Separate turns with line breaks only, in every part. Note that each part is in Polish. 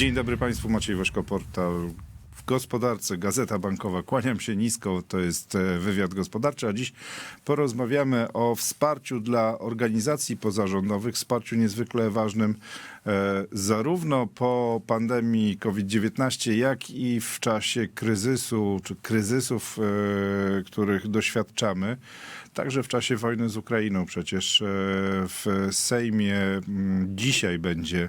Dzień dobry Państwu, Maciej Wośko, portal w gospodarce, Gazeta Bankowa. Kłaniam się nisko, to jest e, wywiad gospodarczy, a dziś porozmawiamy o wsparciu dla organizacji pozarządowych, wsparciu niezwykle ważnym e, zarówno po pandemii COVID-19, jak i w czasie kryzysu, czy kryzysów, e, których doświadczamy. Także w czasie wojny z Ukrainą. Przecież e, w Sejmie mm, dzisiaj będzie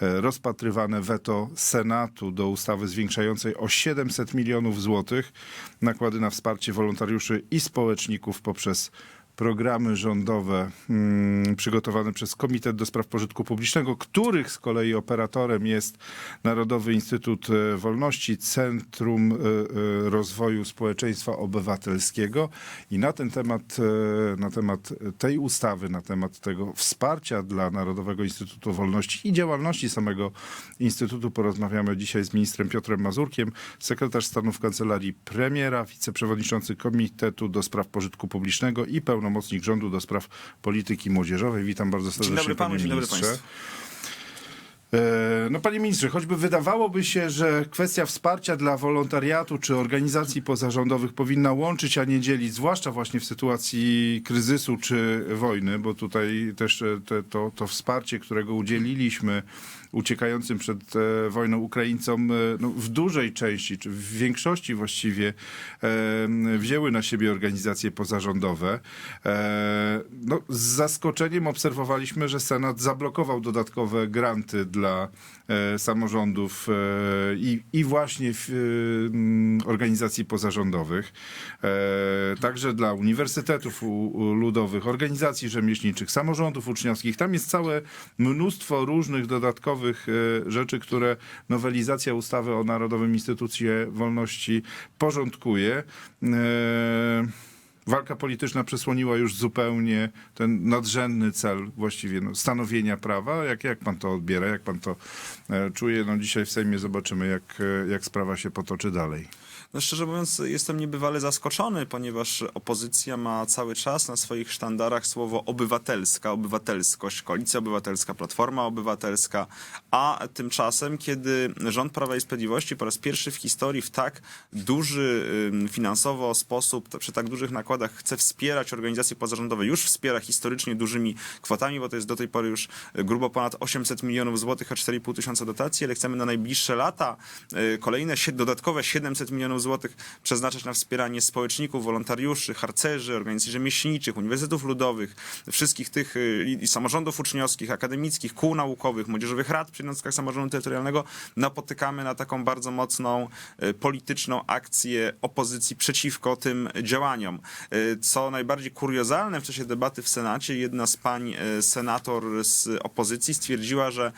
e, rozpatrywane weto Senatu do ustawy zwiększającej o 700 milionów złotych. Nakłady na wsparcie wolontariuszy i społeczników poprzez programy rządowe mm, przygotowane przez Komitet do Spraw Pożytku Publicznego, których z kolei operatorem jest Narodowy Instytut e, Wolności, Centrum e, e, Rozwoju Społeczeństwa Obywatelskiego. I na ten temat, na temat tej ustawy, na temat tego wsparcia dla Narodowego Instytutu Wolności i działalności samego Instytutu porozmawiamy dzisiaj z ministrem Piotrem Mazurkiem, sekretarz stanu w Kancelarii Premiera, wiceprzewodniczący Komitetu do Spraw Pożytku Publicznego i pełnomocnik rządu do spraw polityki młodzieżowej. Witam bardzo serdecznie,
Dzień dobry panu,
panie
dzień dobry
ministrze.
państwu.
E, No panie ministrze, choćby wydawałoby się, że kwestia wsparcia dla wolontariatu czy organizacji pozarządowych powinna łączyć, a nie dzielić, zwłaszcza właśnie w sytuacji kryzysu czy wojny, bo tutaj też e, te, to, to wsparcie, którego udzieliliśmy uciekającym przed e, wojną Ukraińcom e, no, w dużej części, czy w większości właściwie e, wzięły na siebie organizacje pozarządowe. No, z zaskoczeniem obserwowaliśmy, że Senat zablokował dodatkowe granty dla samorządów e, i, i właśnie e, m, organizacji pozarządowych, e, także dla uniwersytetów ludowych, organizacji rzemieślniczych, samorządów uczniowskich. Tam jest całe mnóstwo różnych dodatkowych e, rzeczy, które nowelizacja ustawy o Narodowym Instytucie Wolności porządkuje. Walka polityczna przesłoniła już zupełnie ten nadrzędny cel właściwie no, stanowienia prawa. Jak, jak pan to odbiera, jak pan to e, czuje? No, dzisiaj w Sejmie zobaczymy, jak, e, jak sprawa się potoczy dalej.
No szczerze mówiąc, jestem niebywale zaskoczony, ponieważ opozycja ma cały czas na swoich sztandarach słowo obywatelska, obywatelskość, koalicja obywatelska, platforma obywatelska, a tymczasem, kiedy rząd Prawa i Sprawiedliwości po raz pierwszy w historii w tak duży finansowo sposób, przy tak dużych nakładach chce wspierać organizacje pozarządowe, już wspiera historycznie dużymi kwotami, bo to jest do tej pory już grubo ponad 800 milionów złotych, a 4,5 tysiąca dotacji, ale chcemy na najbliższe lata y, kolejne dodatkowe 700 milionów złotych przeznaczać na wspieranie społeczników, wolontariuszy, harcerzy, organizacji rzemieślniczych, uniwersytetów ludowych, wszystkich tych y, i- samorządów uczniowskich, akademickich, kół naukowych, młodzieżowych rad przy jednostkach samorządu terytorialnego napotykamy na taką bardzo mocną y, polityczną akcję opozycji przeciwko tym działaniom. Y, Co najbardziej kuriozalne w czasie debaty w Senacie, jedna z pań senator z opozycji stwierdziła, że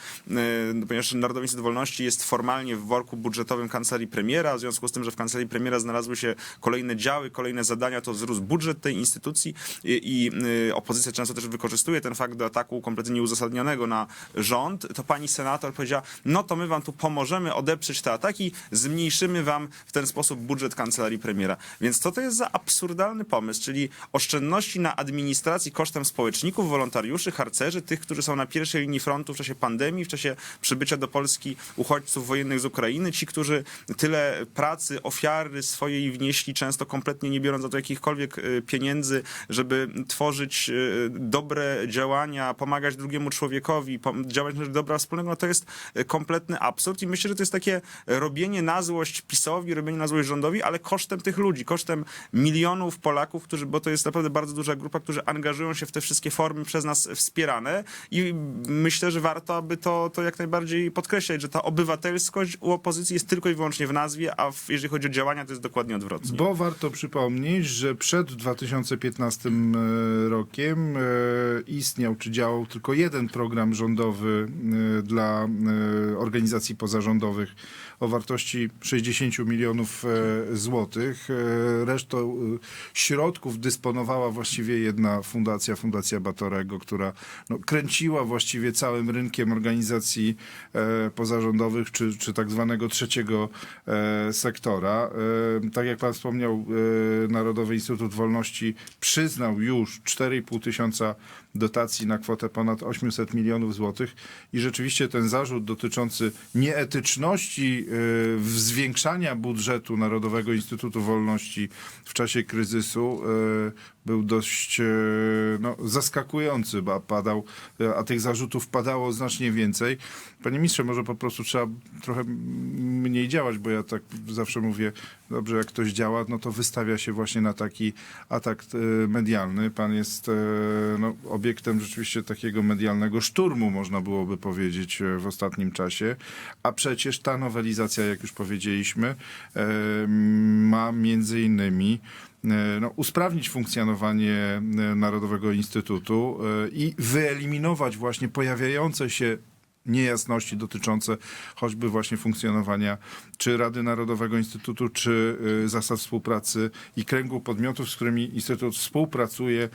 ponieważ Narodowy Instytut Wolności jest formalnie w worku budżetowym kancelarii premiera, w związku z tym, że w kancelarii premiera znalazły się kolejne działy, kolejne zadania, to wzrósł budżet tej instytucji i, i y, opozycja często też wykorzystuje ten fakt do ataku kompletnie nieuzasadnionego na rząd, to pani senator powiedziała, no to my wam tu pomożemy odeprzeć te ataki, zmniejszymy wam w ten sposób budżet kancelarii premiera. Więc co to jest za absurdalny pomysł, czyli oszczędności na administracji kosztem społeczników, wolontariuszy, harcerzy, tych, którzy są na pierwszej linii frontu w czasie pandemii, w czasie przybycia do Polski uchodźców wojennych z Ukrainy, ci, którzy tyle pracy, ofiary swojej wnieśli, często kompletnie nie biorąc za to jakichkolwiek y, pieniędzy, żeby tworzyć y, dobre działania, pomagać drugiemu człowiekowi, działać na rzecz dobra wspólnego, no to jest y, kompletny absurd i myślę, że to jest takie robienie na złość PiSowi, robienie na złość rządowi, ale kosztem tych ludzi, kosztem milionów Polaków, którzy, bo to jest naprawdę bardzo duża grupa, którzy angażują się w te wszystkie formy przez nas wspierane i myślę, że warto, aby to, to jak najbardziej podkreślać, że ta obywatelskość u opozycji jest tylko i wyłącznie w nazwie, a w, jeżeli chodzi o działania, to jest dokładnie odwrotnie.
Bo warto przypomnieć, że przed 2015 rokiem e, istniał czy działał tylko jeden program rządowy e, dla e, organizacji pozarządowych o wartości 60 milionów e, złotych. E, Resztą e, środków dysponowała właściwie jedna fundacja, Fundacja Batorego, która no, kręciła właściwie całym rynkiem organizacji e, pozarządowych czy, czy tak zwanego trzeciego e, sektora. E, Tak jak pan wspomniał, e, Narodowy Instytut Wolności przyznał już 4,5 tysiąca dotacji na kwotę ponad 800 milionów złotych. I rzeczywiście ten zarzut dotyczący nieetyczności w zwiększania budżetu Narodowego Instytutu Wolności w czasie kryzysu był dość e, no, zaskakujący, bo padał, e, a tych zarzutów padało znacznie więcej. Panie ministrze, może po prostu trzeba trochę mniej działać, bo ja tak zawsze mówię, dobrze, jak ktoś działa, no to wystawia się właśnie na taki atak e, medialny. Pan jest no, obiektem rzeczywiście takiego medialnego szturmu, można byłoby powiedzieć, w ostatnim czasie. A przecież ta nowelizacja, jak już powiedzieliśmy, ma między innymi no, usprawnić funkcjonowanie e, Narodowego Instytutu e, i wyeliminować właśnie pojawiające się niejasności dotyczące choćby właśnie funkcjonowania czy Rady Narodowego Instytutu, czy zasad współpracy i kręgu podmiotów, z którymi Instytut współpracuje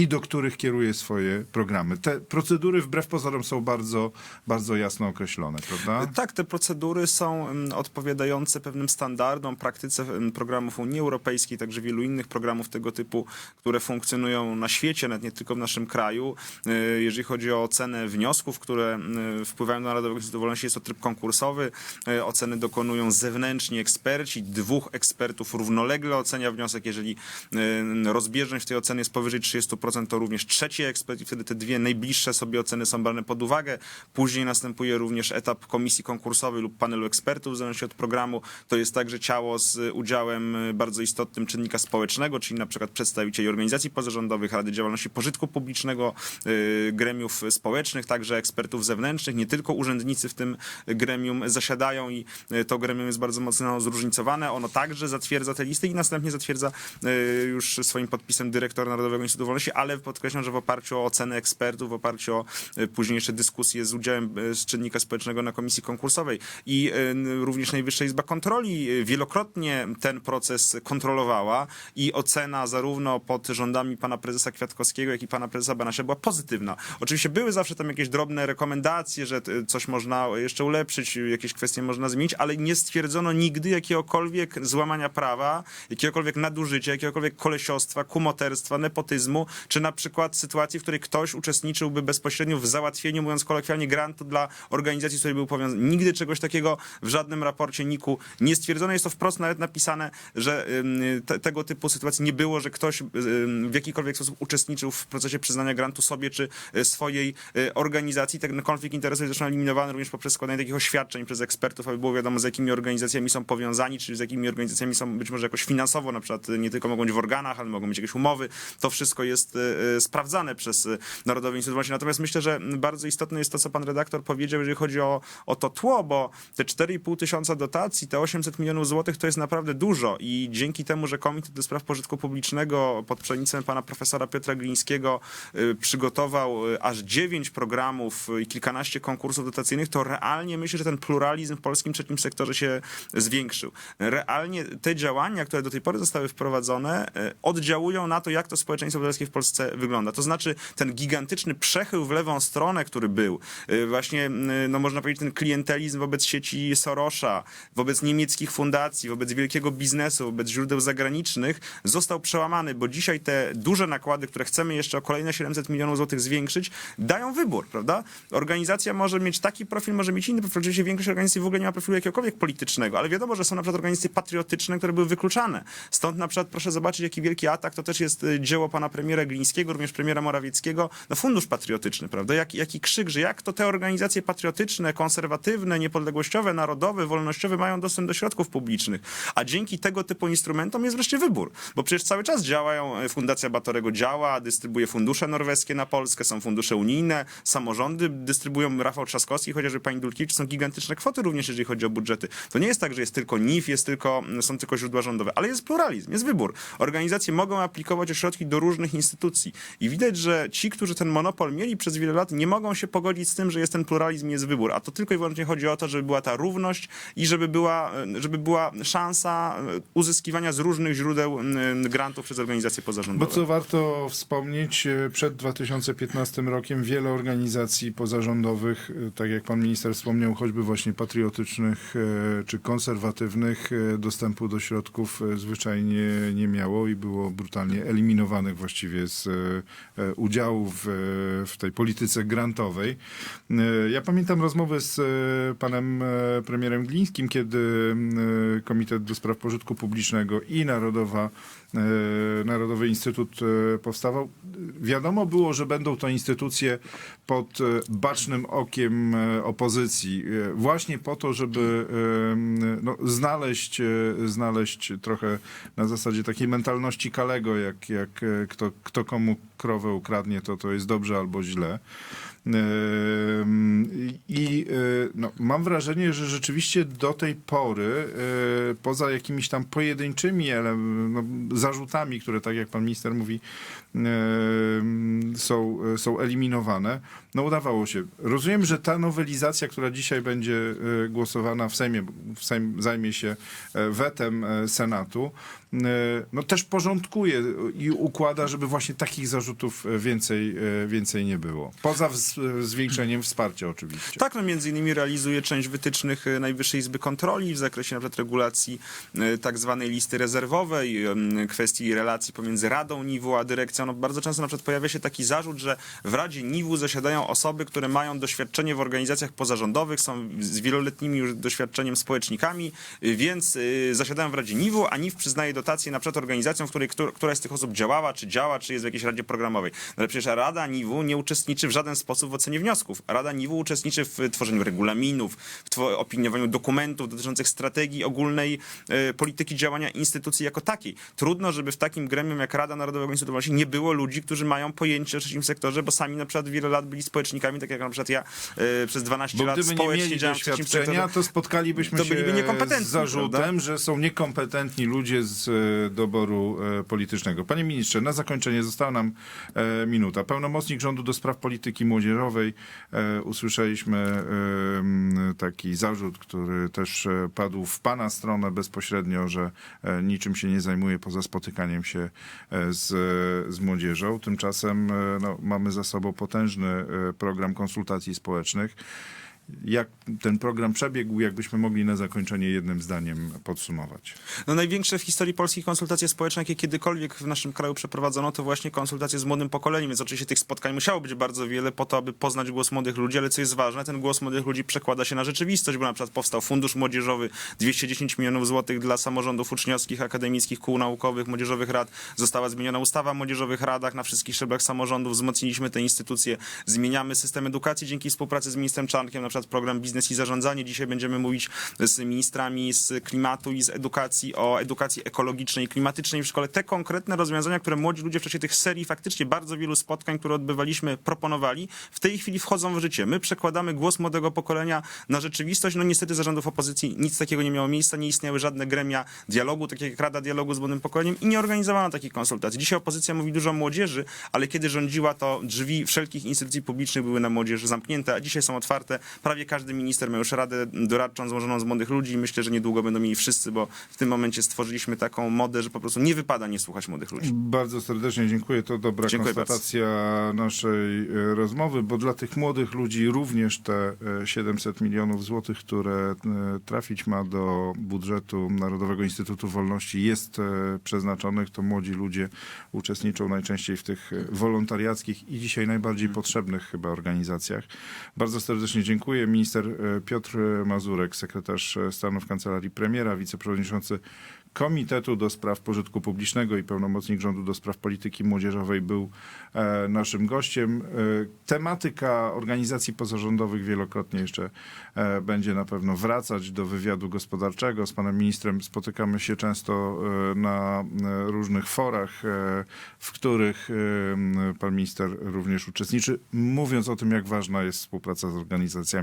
i do których kieruje swoje programy. Te procedury wbrew pozorom są bardzo, bardzo jasno określone, prawda?
Tak, te procedury są odpowiadające pewnym standardom, praktyce programów Unii Europejskiej, także wielu innych programów tego typu, które funkcjonują na świecie, nawet nie tylko w naszym kraju. Y, Jeżeli chodzi o ocenę wniosków, które wpływają na Narodowy Instytut Wolności, jest to tryb konkursowy. Y, Oceny dokonują zewnętrzni eksperci, dwóch ekspertów równolegle ocenia wniosek. Jeżeli rozbieżność w tej ocenie jest powyżej 30%, to również trzeci ekspert i wtedy te dwie najbliższe sobie oceny są brane pod uwagę. Później następuje również etap komisji konkursowej lub panelu ekspertów, w zależności od programu. To jest także ciało z udziałem y, bardzo istotnym czynnika społecznego, czyli na przykład przedstawicieli organizacji pozarządowych, Rady Działalności Pożytku Publicznego, y, gremiów społecznych, także ekspertów zewnętrznych. Nie tylko urzędnicy w tym gremium zasiadają i y, to gremium jest bardzo mocno zróżnicowane. Ono także zatwierdza te listy i następnie zatwierdza y, już swoim podpisem dyrektor Narodowego Instytutu Wolności, ale podkreślam, że w oparciu o ocenę ekspertów, w oparciu o y, późniejsze dyskusje z udziałem z czynnika społecznego na komisji konkursowej i n- również Najwyższa Izba Kontroli wielokrotnie ten proces kontrolowała i ocena zarówno pod rządami pana prezesa Kwiatkowskiego, jak i pana prezesa Banasia była pozytywna. Oczywiście były zawsze tam jakieś drobne rekomendacje, że coś można jeszcze ulepszyć, jakieś kwestie można zmienić, ale nie stwierdzono nigdy jakiegokolwiek złamania prawa, jakiegokolwiek nadużycia, jakiegokolwiek kolesiostwa, kumoterstwa, nepotyzmu, czy na przykład sytuacji, w której ktoś uczestniczyłby bezpośrednio w załatwieniu, mówiąc kolokwialnie, grantu dla organizacji, z której był powiązany. Nigdy czegoś takiego w żadnym raporcie NIK-u nie stwierdzono. Jest to wprost nawet napisane, że te, tego typu sytuacji nie było, że ktoś w jakikolwiek sposób uczestniczył w procesie przyznania grantu sobie czy y, swojej y, organizacji. Ten konflikt interesów jest zresztą eliminowany również poprzez składanie takich oświadczeń przez ekspertów, aby było wiadomo, z jakimi organizacjami są powiązani, czy z jakimi organizacjami są być może jakoś finansowo, na przykład nie tylko mogą być w organach, ale mogą mieć jakieś umowy. To wszystko jest y, y, sprawdzane przez y, Narodowy Instytut Wolności. Natomiast myślę, że bardzo istotne jest to, co pan redaktor powiedział, jeżeli chodzi o, o to tło, bo te 4,5 tysiąca dotacji, te 800 milionów złotych to jest naprawdę dużo i dzięki temu, że Komitet do Spraw Pożytku Publicznego pod przewodnictwem pana profesora Piotra Glińskiego przygotował aż 9 programów i kilkanaście konkursów dotacyjnych, to realnie myślę, że ten pluralizm w polskim trzecim sektorze się zwiększył. Realnie te działania, które do tej pory zostały wprowadzone, y, oddziałują na to, jak to społeczeństwo obywatelskie w Polsce wygląda. To znaczy ten gigantyczny przechył w lewą stronę, który był, y, właśnie, y, no można powiedzieć, ten klientelizm wobec sieci Sorosza, wobec niemieckich fundacji, wobec wielkiego biznesu, wobec źródeł zagranicznych, został przełamany, bo dzisiaj te duże nakłady, które chcemy jeszcze o kolejne 700 milionów złotych zwiększyć, dają wybór, prawda? Organizacja może mieć taki profil, może mieć inny profil. Oczywiście większość organizacji w ogóle nie ma profilu jakiegokolwiek politycznego, ale wiadomo, że są na przykład organizacje patriotyczne, które były wykluczane. Stąd na przykład proszę zobaczyć, jaki wielki atak, to też jest y, dzieło pana premiera Glińskiego, również premiera Morawieckiego, no fundusz patriotyczny, prawda? Jaki, jaki krzyk, że jak to te organizacje patriotyczne, konserwatywne, niepodległościowe, narodowe, wolnościowe mają dostęp do środków publicznych. A dzięki tego typu instrumentom jest wreszcie wybór, bo przecież cały czas działają, e, Fundacja Batorego działa, dystrybuuje fundusze norweskie na Polskę, są fundusze unijne, samorządy dystrybuują, Rafał Trzaskowski, chociażby pani Dulkiewicz, są gigantyczne kwoty również, jeżeli chodzi o budżety. To nie jest tak, że jest tylko NIF, jest tylko, są tylko źródła rządowe, ale jest pluralizm, jest wybór. Organizacje mogą aplikować o środki do różnych instytucji. I widać, że ci, którzy ten monopol mieli przez wiele lat, nie mogą się pogodzić z tym, że jest ten pluralizm, jest wybór. A to tylko i wyłącznie chodzi o to, żeby była ta równość i żeby była, żeby była szansa e, uzyskiwania z różnych źródeł grantów przez organizacje
Bo
pozarządowe.
co warto wspomnieć, e, przed 2015 rokiem wiele organizacji pozarządowych, e, tak jak pan minister wspomniał, choćby właśnie patriotycznych czy konserwatywnych, dostępu do środków zwyczajnie nie miało i było brutalnie eliminowanych właściwie z e, e, udziału w, e, w tej polityce grantowej. Ja pamiętam rozmowy z panem premierem Glińskim, kiedy Komitet do Spraw Pożytku Publicznego i Narodowa Narodowy Instytut powstawał. Wiadomo było, że będą to instytucje pod bacznym okiem opozycji, właśnie po to, żeby no, znaleźć, znaleźć trochę na zasadzie takiej mentalności Kalego, jak, jak e, kto, kto komu krowę ukradnie, to to jest dobrze albo źle. I y, no, mam wrażenie, że rzeczywiście do tej pory, y, poza jakimiś tam pojedynczymi no, zarzutami, które tak jak pan minister mówi, są, są eliminowane, no udawało się. Rozumiem, że ta nowelizacja, która dzisiaj będzie y, głosowana w Sejmie, w Sejm zajmie się e, wetem e, Senatu, y, no też porządkuje i układa, żeby właśnie takich zarzutów e, więcej, więcej nie było. Poza zwiększeniem wsparcia oczywiście.
Tak, no między innymi realizuje część wytycznych Najwyższej Izby Kontroli w zakresie na przykład regulacji tak zwanej listy rezerwowej, kwestii relacji pomiędzy Radą NIW-u a dyrekcją. No, bardzo często na przykład pojawia się taki zarzut, że w Radzie NIW-u zasiadają osoby, które mają doświadczenie w organizacjach pozarządowych, są z wieloletnimi już doświadczeniem społecznikami, y, więc y, zasiadają w Radzie NIW-u, a NIW przyznaje dotacje na przykład organizacjom, w której któr- któraś z tych osób działała, czy działa, czy jest w jakiejś Radzie Programowej. No ale przecież Rada NIW-u nie uczestniczy w żaden sposób w ocenie wniosków. Rada NIW-u uczestniczy w tworzeniu regulaminów, w opiniowaniu dokumentów dotyczących strategii ogólnej e, polityki działania instytucji jako takiej. Trudno, żeby w takim gremium jak Rada Narodowego Instytutu Wolności nie było ludzi, którzy mają pojęcie o trzecim sektorze, bo sami na przykład wiele lat byli społecznikami, tak jak na przykład ja e, przez 12
Bo
lat
gdyby nie
społecznie
mieli doświadczenia, to spotkalibyśmy
to
się z zarzutem,
prawda?
że są niekompetentni ludzie z e, doboru e, politycznego. Panie ministrze, na zakończenie została nam minuta. Pełnomocnik rządu do spraw polityki młodzieżowej. Usłyszeliśmy taki zarzut, który też padł w pana stronę bezpośrednio, że niczym się nie zajmuje poza spotykaniem się e, z, młodzieżą. Tymczasem e, no, mamy za sobą potężny e, program konsultacji społecznych. Jak ten program przebiegł, jakbyśmy mogli na zakończenie jednym zdaniem podsumować?
No największe w historii polskich konsultacje społeczne, jakie kiedykolwiek w naszym kraju przeprowadzono, to właśnie konsultacje z młodym pokoleniem, więc oczywiście tych spotkań musiało być bardzo wiele po to, aby poznać głos młodych ludzi, ale co jest ważne, ten głos młodych ludzi przekłada się na rzeczywistość, bo na przykład powstał Fundusz Młodzieżowy, 210 milionów złotych dla samorządów uczniowskich, akademickich, kół naukowych, młodzieżowych rad, została zmieniona ustawa o młodzieżowych radach. Na wszystkich szczeblach samorządów, wzmocniliśmy te instytucje, zmieniamy system edukacji dzięki współpracy z ministrem Czarnkiem, na przykład program Biznes i Zarządzanie. Dzisiaj będziemy mówić z ministrami z klimatu i z edukacji o edukacji ekologicznej i klimatycznej w szkole. Te konkretne rozwiązania, które młodzi ludzie w czasie tych serii, faktycznie bardzo wielu spotkań, które odbywaliśmy, proponowali, w tej chwili wchodzą w życie. My przekładamy głos młodego pokolenia na rzeczywistość. No niestety zarządów opozycji nic takiego nie miało miejsca, nie istniały żadne gremia dialogu, takie jak Rada Dialogu z Młodym Pokoleniem i nie organizowano takich konsultacji. Dzisiaj opozycja mówi dużo o młodzieży, ale kiedy rządziła, to drzwi wszelkich instytucji publicznych były na młodzież zamknięte, a dzisiaj są otwarte. Prawie każdy minister ma już radę doradczą złożoną z młodych ludzi i myślę, że niedługo będą mieli wszyscy, bo w tym momencie stworzyliśmy taką modę, że po prostu nie wypada nie słuchać młodych ludzi.
Bardzo serdecznie dziękuję. To dobra
Dziękuję
konstatacja naszej e, rozmowy, bo dla tych młodych ludzi również te e, 700 milionów złotych, które e, trafić ma do budżetu Narodowego Instytutu Wolności jest e, przeznaczonych, to młodzi ludzie uczestniczą najczęściej w tych e, wolontariackich i dzisiaj najbardziej potrzebnych chyba organizacjach. Bardzo serdecznie dziękuję. Minister e, Piotr Mazurek, sekretarz stanu w Kancelarii Premiera, wiceprzewodniczący Komitetu do Spraw Pożytku Publicznego i pełnomocnik rządu do spraw polityki młodzieżowej był e, naszym gościem. E, tematyka organizacji pozarządowych wielokrotnie jeszcze e, będzie na pewno wracać do wywiadu gospodarczego. Z panem ministrem spotykamy się często e, na e, różnych forach, e, w których e, pan minister również uczestniczy, mówiąc o tym, jak ważna jest współpraca z organizacjami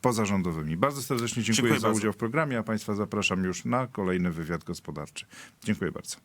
pozarządowymi. Bardzo serdecznie dziękuję,
Dziękuję
za
bardzo.
udział w programie, a państwa zapraszam już na kolejny wywiad gospodarczy. Dziękuję bardzo.